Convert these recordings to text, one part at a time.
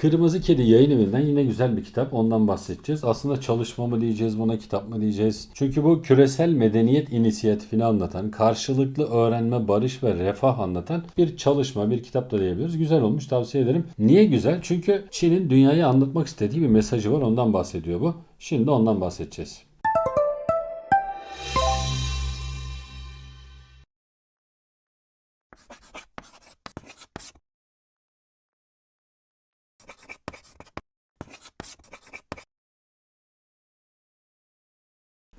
Kırmızı Kedi yayın evinden yine güzel bir kitap. Ondan bahsedeceğiz. Aslında çalışma mı diyeceğiz buna, kitap mı diyeceğiz? Çünkü bu küresel medeniyet inisiyatifini anlatan, karşılıklı öğrenme, barış ve refah anlatan bir çalışma, bir kitap da diyebiliriz. Güzel olmuş, tavsiye ederim. Niye güzel? Çünkü Çin'in dünyaya anlatmak istediği bir mesajı var. Ondan bahsediyor bu. Şimdi ondan bahsedeceğiz.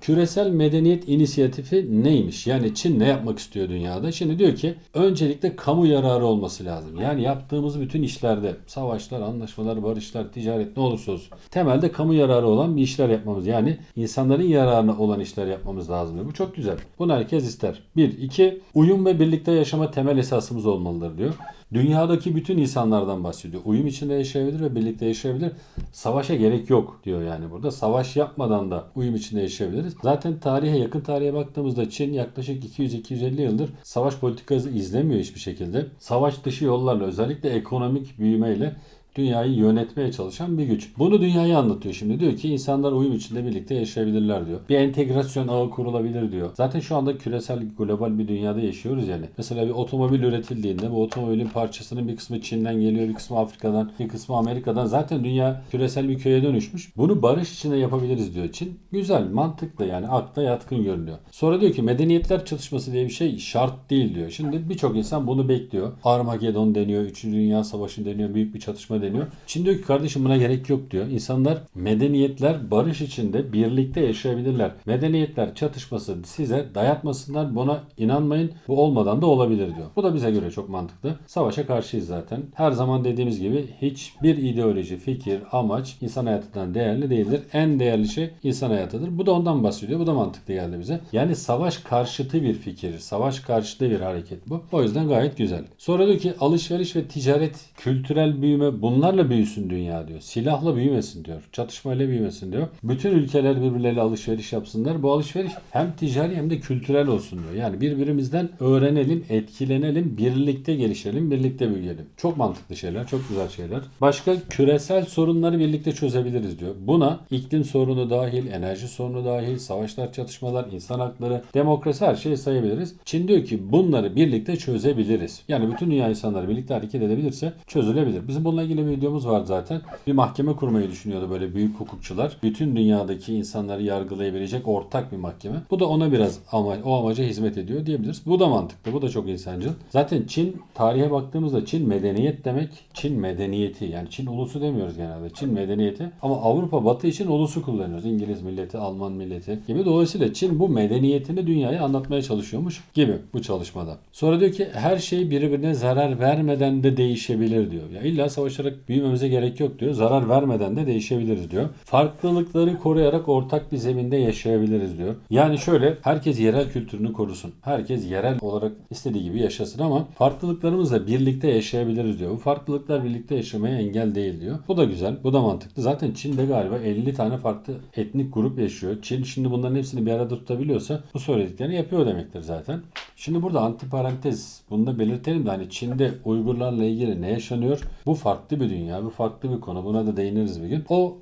Küresel medeniyet inisiyatifi neymiş? Yani Çin ne yapmak istiyor dünyada? Şimdi diyor ki öncelikle kamu yararı olması lazım. Yani yaptığımız bütün işlerde savaşlar, anlaşmalar, barışlar, ticaret ne olursa olsun temelde kamu yararı olan bir işler yapmamız. Yani insanların yararına olan işler yapmamız lazım. Bu çok güzel. Bunu herkes ister. Bir, iki, uyum ve birlikte yaşama temel esasımız olmalıdır diyor. Dünyadaki bütün insanlardan bahsediyor. Uyum içinde yaşayabilir ve birlikte yaşayabilir. Savaşa gerek yok diyor yani burada. Savaş yapmadan da uyum içinde yaşayabiliriz. Zaten tarihe yakın tarihe baktığımızda Çin yaklaşık 200-250 yıldır savaş politikası izlemiyor hiçbir şekilde. Savaş dışı yollarla özellikle ekonomik büyümeyle dünyayı yönetmeye çalışan bir güç. Bunu dünyaya anlatıyor şimdi. Diyor ki insanlar uyum içinde birlikte yaşayabilirler diyor. Bir entegrasyon ağı kurulabilir diyor. Zaten şu anda küresel global bir dünyada yaşıyoruz yani. Mesela bir otomobil üretildiğinde bu otomobilin parçasının bir kısmı Çin'den geliyor, bir kısmı Afrika'dan, bir kısmı Amerika'dan. Zaten dünya küresel bir köye dönüşmüş. Bunu barış içinde yapabiliriz diyor Çin. Güzel, mantıklı yani akla yatkın görünüyor. Sonra diyor ki medeniyetler çatışması diye bir şey şart değil diyor. Şimdi birçok insan bunu bekliyor. Armageddon deniyor, 3. Dünya Savaşı deniyor, büyük bir çatışma deniyor. Çin diyor ki kardeşim buna gerek yok diyor. İnsanlar medeniyetler barış içinde birlikte yaşayabilirler. Medeniyetler çatışması size dayatmasınlar. Buna inanmayın. Bu olmadan da olabilir diyor. Bu da bize göre çok mantıklı. Savaşa karşıyız zaten. Her zaman dediğimiz gibi hiçbir ideoloji, fikir, amaç insan hayatından değerli değildir. En değerli şey insan hayatıdır. Bu da ondan bahsediyor. Bu da mantıklı geldi bize. Yani savaş karşıtı bir fikir. Savaş karşıtı bir hareket bu. O yüzden gayet güzel. Sonra diyor ki alışveriş ve ticaret, kültürel büyüme bunlarla büyüsün dünya diyor. Silahla büyümesin diyor. Çatışmayla büyümesin diyor. Bütün ülkeler birbirleriyle alışveriş yapsınlar. Bu alışveriş hem ticari hem de kültürel olsun diyor. Yani birbirimizden öğrenelim, etkilenelim, birlikte gelişelim, birlikte büyüyelim. Çok mantıklı şeyler, çok güzel şeyler. Başka küresel sorunları birlikte çözebiliriz diyor. Buna iklim sorunu dahil, enerji sorunu dahil, savaşlar, çatışmalar, insan hakları, demokrasi her şeyi sayabiliriz. Çin diyor ki bunları birlikte çözebiliriz. Yani bütün dünya insanları birlikte hareket edebilirse çözülebilir. Bizim bununla ilgili bir videomuz var zaten. Bir mahkeme kurmayı düşünüyordu böyle büyük hukukçular. Bütün dünyadaki insanları yargılayabilecek ortak bir mahkeme. Bu da ona biraz ama o amaca hizmet ediyor diyebiliriz. Bu da mantıklı. Bu da çok insancıl. Zaten Çin tarihe baktığımızda Çin medeniyet demek. Çin medeniyeti yani Çin ulusu demiyoruz genelde. Çin medeniyeti. Ama Avrupa Batı için ulusu kullanıyoruz. İngiliz milleti, Alman milleti gibi. Dolayısıyla Çin bu medeniyetini dünyaya anlatmaya çalışıyormuş gibi bu çalışmada. Sonra diyor ki her şey birbirine zarar vermeden de değişebilir diyor. Ya illa savaşarak büyümemize gerek yok diyor. Zarar vermeden de değişebiliriz diyor. Farklılıkları koruyarak ortak bir zeminde yaşayabiliriz diyor. Yani şöyle herkes yerel kültürünü korusun. Herkes yerel olarak istediği gibi yaşasın ama farklılıklarımızla birlikte yaşayabiliriz diyor. Bu farklılıklar birlikte yaşamaya engel değil diyor. Bu da güzel. Bu da mantıklı. Zaten Çin'de galiba 50 tane farklı etnik grup yaşıyor. Çin şimdi bunların hepsini bir arada tutabiliyorsa bu söylediklerini yapıyor demektir zaten. Şimdi burada antiparantez bunu da belirtelim de hani Çin'de Uygurlarla ilgili ne yaşanıyor? Bu farklı bir dünya, bu farklı bir konu. Buna da değiniriz bir gün. O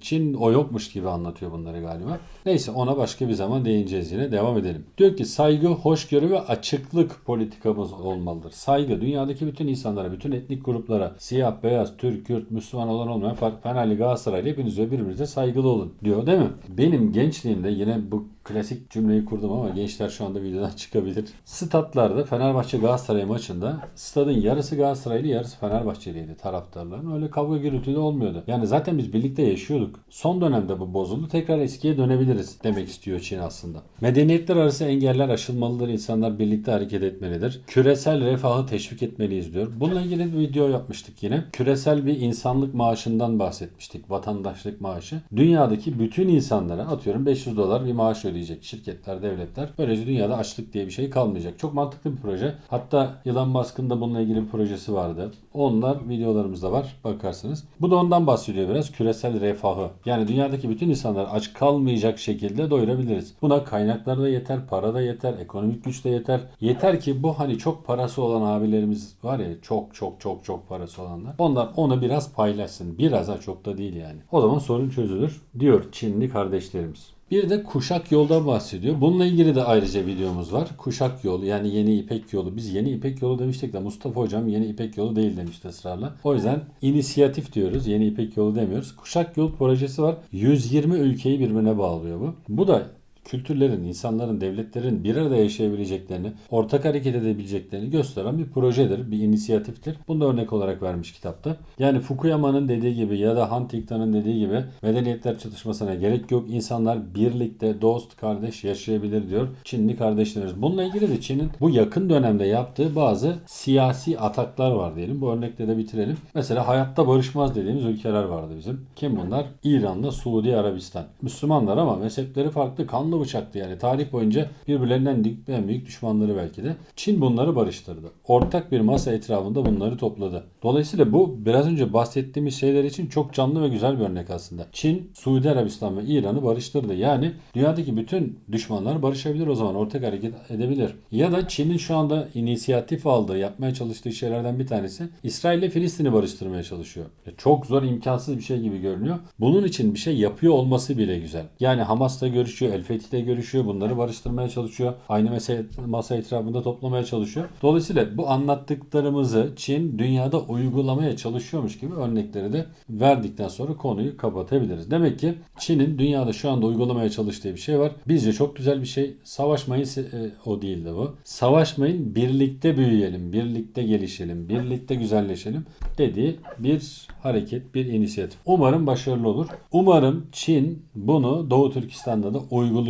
Çin o yokmuş gibi anlatıyor bunları galiba. Neyse ona başka bir zaman değineceğiz yine. Devam edelim. Diyor ki saygı, hoşgörü ve açıklık politikamız olmalıdır. Saygı dünyadaki bütün insanlara, bütün etnik gruplara, siyah, beyaz, Türk, Kürt, Müslüman olan olmayan fark, Fenerli, Galatasaraylı hepiniz birbirinize saygılı olun diyor değil mi? Benim gençliğimde yine bu klasik cümleyi kurdum ama gençler şu anda videodan çıkabilir. Statlarda Fenerbahçe Galatasaray maçında stadın yarısı Galatasaraylı yarısı Fenerbahçeliydi taraftarların. Öyle kavga gürültü de olmuyordu. Yani zaten biz birlikte yaşıyorduk. Son dönemde bu bozuldu. Tekrar eskiye dönebiliriz demek istiyor Çin aslında. Medeniyetler arası engeller aşılmalıdır. İnsanlar birlikte hareket etmelidir. Küresel refahı teşvik etmeliyiz diyor. Bununla ilgili bir video yapmıştık yine. Küresel bir insanlık maaşından bahsetmiştik. Vatandaşlık maaşı. Dünyadaki bütün insanlara atıyorum 500 dolar bir maaş ödeyecek ödeyecek şirketler, devletler. Böylece dünyada açlık diye bir şey kalmayacak. Çok mantıklı bir proje. Hatta Elon Musk'ın da bununla ilgili bir projesi vardı. Onlar videolarımızda var. Bakarsınız. Bu da ondan bahsediyor biraz. Küresel refahı. Yani dünyadaki bütün insanlar aç kalmayacak şekilde doyurabiliriz. Buna kaynaklar da yeter, para da yeter, ekonomik güç de yeter. Yeter ki bu hani çok parası olan abilerimiz var ya çok çok çok çok parası olanlar. Onlar onu biraz paylaşsın. Biraz ha çok da değil yani. O zaman sorun çözülür diyor Çinli kardeşlerimiz. Bir de kuşak yoldan bahsediyor. Bununla ilgili de ayrıca videomuz var. Kuşak yolu yani yeni İpek yolu. Biz yeni İpek yolu demiştik de Mustafa hocam yeni İpek yolu değil demişti ısrarla. O yüzden inisiyatif diyoruz. Yeni İpek yolu demiyoruz. Kuşak yol projesi var. 120 ülkeyi birbirine bağlıyor bu. Bu da kültürlerin, insanların, devletlerin bir arada yaşayabileceklerini, ortak hareket edebileceklerini gösteren bir projedir, bir inisiyatiftir. Bunu da örnek olarak vermiş kitapta. Yani Fukuyama'nın dediği gibi ya da Huntington'ın dediği gibi medeniyetler çatışmasına gerek yok. İnsanlar birlikte, dost, kardeş yaşayabilir diyor Çinli kardeşlerimiz. Bununla ilgili de Çin'in bu yakın dönemde yaptığı bazı siyasi ataklar var diyelim. Bu örnekle de bitirelim. Mesela hayatta barışmaz dediğimiz ülkeler vardı bizim. Kim bunlar? İran'la Suudi Arabistan. Müslümanlar ama mezhepleri farklı, kanlı bıçaktı yani. Tarih boyunca birbirlerinden en büyük düşmanları belki de. Çin bunları barıştırdı. Ortak bir masa etrafında bunları topladı. Dolayısıyla bu biraz önce bahsettiğimiz şeyler için çok canlı ve güzel bir örnek aslında. Çin, Suudi Arabistan ve İran'ı barıştırdı. Yani dünyadaki bütün düşmanlar barışabilir o zaman. Ortak hareket edebilir. Ya da Çin'in şu anda inisiyatif aldığı, yapmaya çalıştığı şeylerden bir tanesi İsrail ile Filistin'i barıştırmaya çalışıyor. Ya Çok zor, imkansız bir şey gibi görünüyor. Bunun için bir şey yapıyor olması bile güzel. Yani Hamas'la görüşüyor, El Fethi'yle görüşüyor, bunları barıştırmaya çalışıyor. Aynı masa, masa etrafında toplamaya çalışıyor. Dolayısıyla bu anlattıklarımızı Çin dünyada uygulamaya çalışıyormuş gibi örnekleri de verdikten sonra konuyu kapatabiliriz. Demek ki Çin'in dünyada şu anda uygulamaya çalıştığı bir şey var. Bizce çok güzel bir şey. Savaşmayın e, o değildi bu. Savaşmayın birlikte büyüyelim, birlikte gelişelim, birlikte güzelleşelim dediği bir hareket, bir inisiyatif. Umarım başarılı olur. Umarım Çin bunu Doğu Türkistan'da da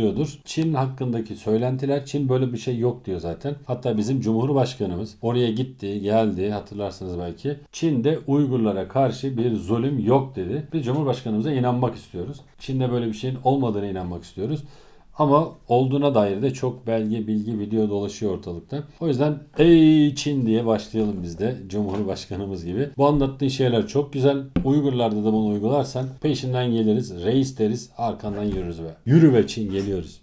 uyguluyordur. Çin hakkındaki söylentiler Çin böyle bir şey yok diyor zaten. Hatta bizim Cumhurbaşkanımız oraya gitti, geldi hatırlarsınız belki. Çin'de Uygurlara karşı bir zulüm yok dedi. Biz Cumhurbaşkanımıza inanmak istiyoruz. Çin'de böyle bir şeyin olmadığına inanmak istiyoruz. Ama olduğuna dair de çok belge, bilgi, video dolaşıyor ortalıkta. O yüzden ey Çin diye başlayalım biz de Cumhurbaşkanımız gibi. Bu anlattığın şeyler çok güzel. Uygurlarda da bunu uygularsan peşinden geliriz. Reis deriz arkandan yürürüz be. Yürü be Çin geliyoruz.